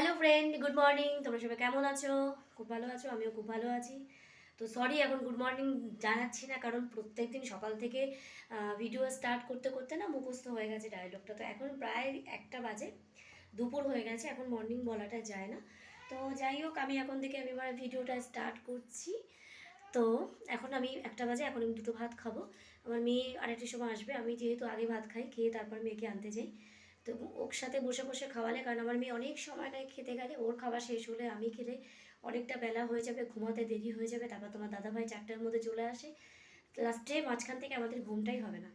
Hello friend good morning তোমরা সবাই কেমন আছো? খুব ভালো আছো? আমিও খুব ভালো আছি। তো সরি এখন গুড মর্নিং জানাচ্ছি না, কারণ প্রত্যেক দিন সকাল থেকে ভিডিও স্টার্ট করতে করতে না মুখস্থ হয়ে গেছে ডায়লগটা তো এখন প্রায় একটা বাজে, দুপুর হয়ে গেছে, এখন মর্নিং বলাটা যায় না। তো যাই হোক, আমি এখন থেকে আমি এবার ভিডিওটা স্টার্ট করছি। তো এখন আমি একটা বাজে, এখন আমি দুটো ভাত খাব। আমার মেয়ে আরেকটার সময় আসবে, আমি যেহেতু আগে ভাত খাই, খেয়ে তারপর মেয়েকে আনতে যাই। তো ওর সাথে বসে বসে খাওয়ালে, কারণ আমার মেয়ে অনেক সময় নেয় খেতে গেলে, ওর খাবার শেষ হলে আমি খেলে অনেকটা বেলা হয়ে যাবে, ঘুমাতে দেরি হয়ে যাবে, তারপর তোমার দাদাভাই চারটার মধ্যে চলে আসে। লাস্টে মাঝখান থেকে আমাদের ঘুমটাই হবে না।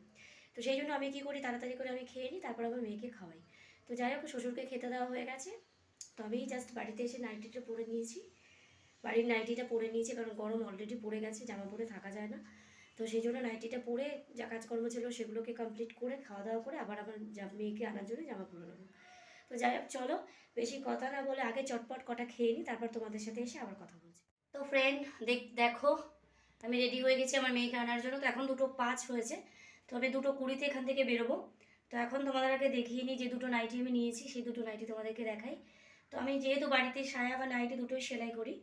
তো সেই জন্য আমি কী করি, তাড়াতাড়ি করে আমি খেয়ে নিই, তারপর আমার মেয়েকে খাওয়াই। তো যাই হোক, শ্বশুরকে খেতে দেওয়া হয়ে গেছে। তো আমি জাস্ট বাড়িতে এসে নাইটিটা পরে নিয়েছি। বাড়ির নাইটিটা পরে নিয়েছি, কারণ গরম অলরেডি পড়ে গেছে, জামা পরে থাকা যায় না। তো সেই জন্য নাইটিটা পরে যা কাজকর্ম ছিল সেগুলোকে কমপ্লিট করে খাওয়া দাওয়া করে আবার আমার মেয়েকে আনার জন্য জামা পরে নেব। তো যাই হোক, চলো, বেশি কথা না বলে আগে চটপট কটা খেয়ে নিই তারপর তোমাদের সাথে এসে আবার কথা বলছি। তো ফ্রেন্ড দেখ, দেখো, আমি রেডি হয়ে গেছি আমার মেয়েকে আনার জন্য। তো এখন দুটো পাঁচ হয়েছে, তো আমি দুটো কুড়িতে এখান থেকে বেরোবো। তো এখন তোমাদের আগে দেখিয়ে নিই যে দুটো নাইটি আমি নিয়েছি, সেই দুটো নাইটি তোমাদেরকে দেখাই। তো আমি যেহেতু বাড়িতে সায়া বা নাইটি দুটোই সেলাই করি,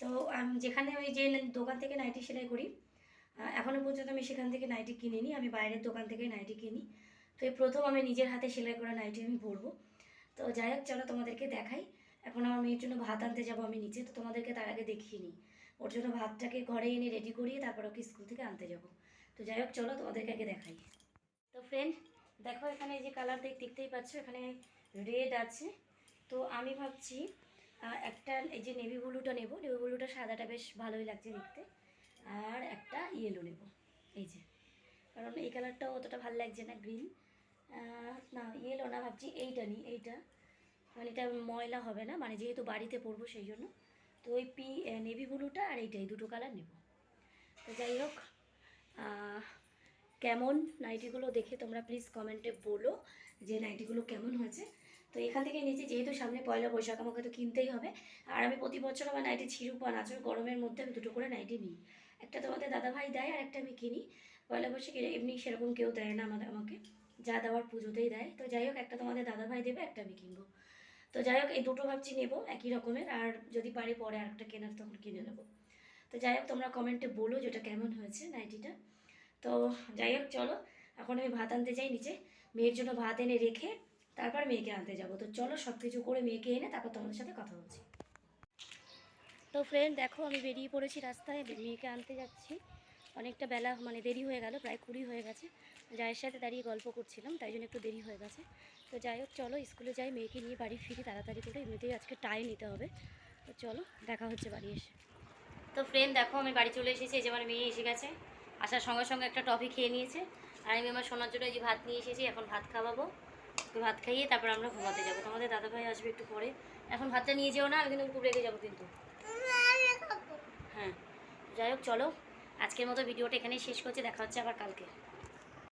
তো আমি যেখানে ওই যে দোকান থেকে নাইটি সেলাই করি আহ, এখনও পর্যন্ত আমি সেখান থেকে নাইটি কিনিনি আমি বাইরের দোকান থেকে নাইটি কিনি। তো এই প্রথম আমি নিজের হাতে সেলাই করা নাইটি আমি পরবো। তো যাই হোক চলো তোমাদেরকে দেখাই। এখন আমার মেয়ের জন্য ভাত আনতে যাব আমি নিচে তো তোমাদেরকে তার আগে দেখিয়ে নিই। ওর জন্য ভাতটাকে ঘরে এনে রেডি করিয়ে তারপর ওকে স্কুল থেকে আনতে যাব। তো যাই হোক চলো তোমাদেরকে আগে দেখাই। তো ফ্রেন্ড দেখো এখানে এই যে কালার দেখ দেখতেই পাচ্ছ এখানে রেড আছে। তো আমি ভাবছি একটা এই যে নেভি ব্লুটা নেব। নেভি ব্লুটা সাদাটা বেশ ভালোই লাগছে দেখতে। আর একটা ইয়েলো নেব। এই যে। কারণ এই কালারটাও অতটা ভালো লাগছে না গ্রিন না ইয়েলো না, ভাবছি এইটা নিই, এইটা। মানে এটা ময়লা হবে না মানে যেহেতু বাড়িতে পরবো সেই জন্য। তো ওই পি নেভি ব্লুটা আর এইটা এই দুটো কালার নেব। তো যাই হোক কেমন? নাইটিগুলো দেখে তোমরা প্লিজ কমেন্টে বলো যে নাইটিগুলো কেমন হয়েছে। তো এখান থেকে নিচে যেহেতু সামনে পয়লা বৈশাখ, আমাকে তো কিনতেই হবে। আর আমি প্রতি বছর আমার নাইটি ছিঁড়ুক বা নাচুর গরমের মধ্যে আমি দুটো করে নাইটি নিই। একটা তোমাদের দাদাভাই দেয় আর একটা আমি কিনি। পয়লা বৈশাখে এমনি সেরকম কেউ দেয় না আমাদের, আমাকে। যা দেওয়ার পুজোতেই দেয়। তো যাই হোক, একটা তোমাদের দাদাভাই দেবে, একটা আমি কিনবো। তো যাই হোক, এই দুটো ভাবছি নেব, একই রকমের। আর যদি পারি পরে আরেকটা কেনার, তখন কিনে নেব। তো যাই হোক, তোমরা কমেন্টে বলো যে ওটা কেমন হয়েছে নাইটিটা। তো যাই হোক, চলো। এখন আমি ভাত আনতে যাই নিচে। মেয়ের জন্য ভাত এনে রেখে তারপর মেয়েকে আনতে যাব। তো চলো সব কিছু করে মেয়েকে এনে তারপর তোমাদের সাথে কথা বলছি। তো ফ্রেন্ড দেখো আমি বেরিয়ে পড়েছি রাস্তায় মেয়েকে আনতে যাচ্ছি। অনেকটা বেলা মানে দেরি হয়ে গেল প্রায় কুড়ি হয়ে গেছে। জায়ের সাথে দাঁড়িয়ে গল্প করছিলাম তাই জন্য একটু দেরি হয়ে গেছে। তো যাই হোক চলো স্কুলে যাই মেয়েকে নিয়ে বাড়ি ফিরি তাড়াতাড়ি করে এমনিতেই আজকে টাই নিতে হবে। তো চলো দেখা হচ্ছে বাড়ি এসে। তো ফ্রেন্ড দেখো আমি বাড়ি চলে এসেছি এই যে আমার মেয়ে এসে গেছে। আসার সঙ্গে সঙ্গে একটা টফি খেয়ে নিয়েছে। আর আমি আমার সোনার জন্য এই যে ভাত নিয়ে এসেছি এখন ভাত খাওয়াবো। তো ভাত খাইয়ে তারপর আমরা ঘুমাতে যাব। তোমাদের দাদা ভাই আসবে একটু পরে। এখন ভাতটা নিয়ে যেও না কিন্তু খুব রেগে যাব কিন্তু। হ্যাঁ যাই হোক, চলো। আজকের মতো ভিডিওটা এখানেই শেষ করছি, দেখা হচ্ছে আবার কালকে।